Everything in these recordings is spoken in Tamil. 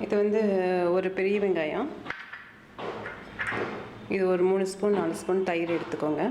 இது வந்து ஒரு பெரிய வெங்காயம். இது ஒரு மூணு ஸ்பூன் நாலு ஸ்பூன் தயிர் எடுத்துக்கோங்க.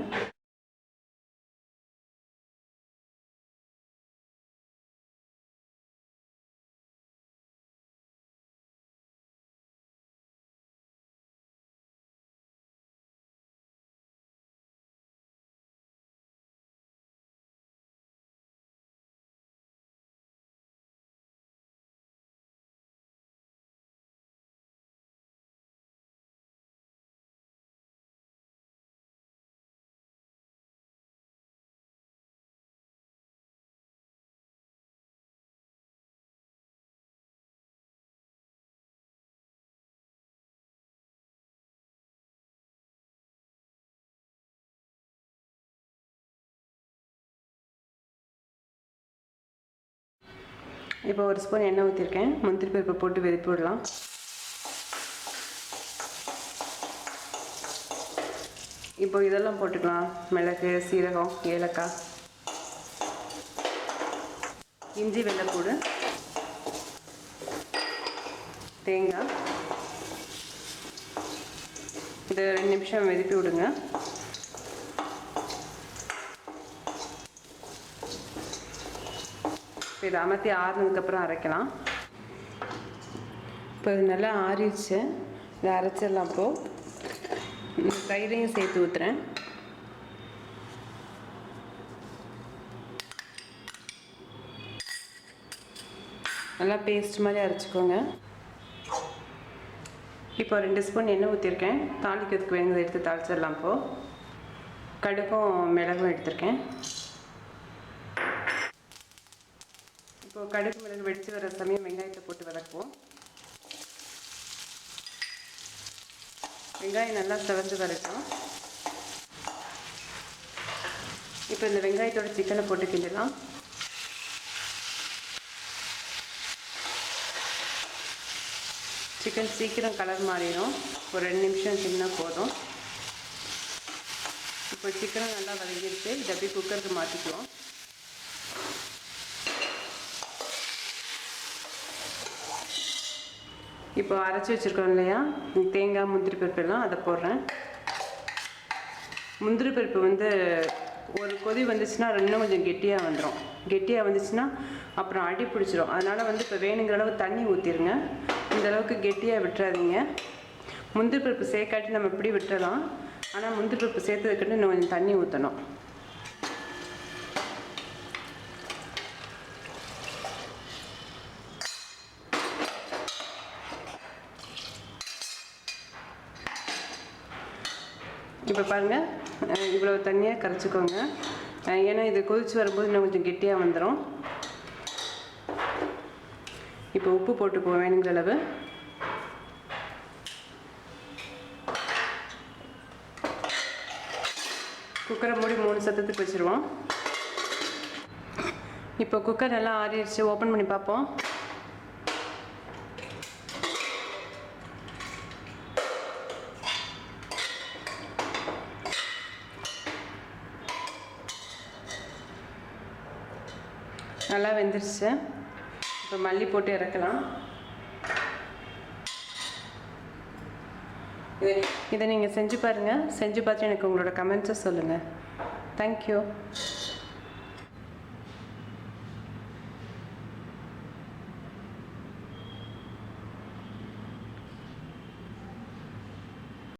இப்போ ஒரு ஸ்பூன் எண்ணெய் ஊற்றிருக்கேன் முந்திரி பருப்பை போட்டு வெதிப்பி விடலாம் இப்போ இதெல்லாம் போட்டுக்கலாம். மிளகு சீரகம் ஏலக்காய். இஞ்சி வெள்ளைப்பூடு தேங்காய். இந்த ரெண்டு நிமிஷம் வெதிப்பி விடுங்க. இதை அமர்த்தி ஆறுனதுக்கப்புறம் அரைக்கலாம். இப்போ இது நல்லா ஆறிடுச்சு. இதை அரைச்சிடலாம் இப்போது தயிரையும் சேர்த்து ஊற்றுறேன் நல்லா பேஸ்ட் மாதிரி அரைச்சிக்கோங்க. இப்போ ரெண்டு ஸ்பூன் எண்ணெய் ஊற்றிருக்கேன் தாளிக்கிறதுக்கு வேணுங்கிறத எடுத்து தாளிச்சிடலாம் இப்போது கடுகும் மிளகும் எடுத்திருக்கேன். இப்போ கடுகு மிளகு வெடித்து வர சமயம் வெங்காயத்தை போட்டு வதக்குவோம். வெங்காயம் நல்லா செவந்து வரைக்கும் இப்போ இந்த வெங்காயத்தோட சிக்கனை போட்டு கிண்டலாம். சிக்கன் சீக்கிரம் கலர் மாறிடும். ஒரு ரெண்டு நிமிஷம் கிண்டினா போதும். இப்போ சிக்கனும் நல்லா வதங்கிடுச்சு இதை அப்படியே குக்கருக்கு மாற்றிக்குவோம் இப்போ அரைச்சி வச்சுருக்கோம் இல்லையா? தேங்காய் முந்திரி பருப்பு எல்லாம் அதை போடுறேன். முந்திரி பருப்பு வந்து ஒரு கொதி வந்துச்சுன்னா இன்னும் கொஞ்சம் கெட்டியாக வந்துடும் கெட்டியாக வந்துச்சுன்னா அப்புறம் அடி பிடிச்சிரும். அதனால் வந்து இப்போ வேணுங்கிற அளவு தண்ணி ஊற்றிடுங்க இந்த அளவுக்கு கெட்டியாக விட்டுறாதீங்க. முந்திரி பருப்பு சேர்க்காட்டி நம்ம இப்படி விட்டுறலாம். ஆனால் முந்திரி பருப்பு சேர்த்ததுக்கிட்ட இன்னும் கொஞ்சம் தண்ணி ஊற்றணும் இப்போ பாருங்கள் இவ்வளோ தண்ணியாக கரைச்சிக்கோங்க. ஏன்னா இது கொதிச்சு வரும்போது இன்னும் கொஞ்சம் கெட்டியாக வந்துடும் இப்போ உப்பு போட்டுக்குவோம் வேணுங்கிற அளவு. குக்கரை மூடி மூணு சத்தத்துக்கு வச்சுருவோம். இப்போ குக்கர் நல்லா ஆறிடுச்சு. ஓப்பன் பண்ணி பார்ப்போம். நல்லா வெந்துருச்சு. இப்போ மல்லி போட்டு இறக்கலாம். இதை இதை நீங்கள் செஞ்சு பாருங்கள் செஞ்சு பார்த்து எனக்கு உங்களோட கமெண்ட்ஸை சொல்லுங்கள் தேங்க்யூ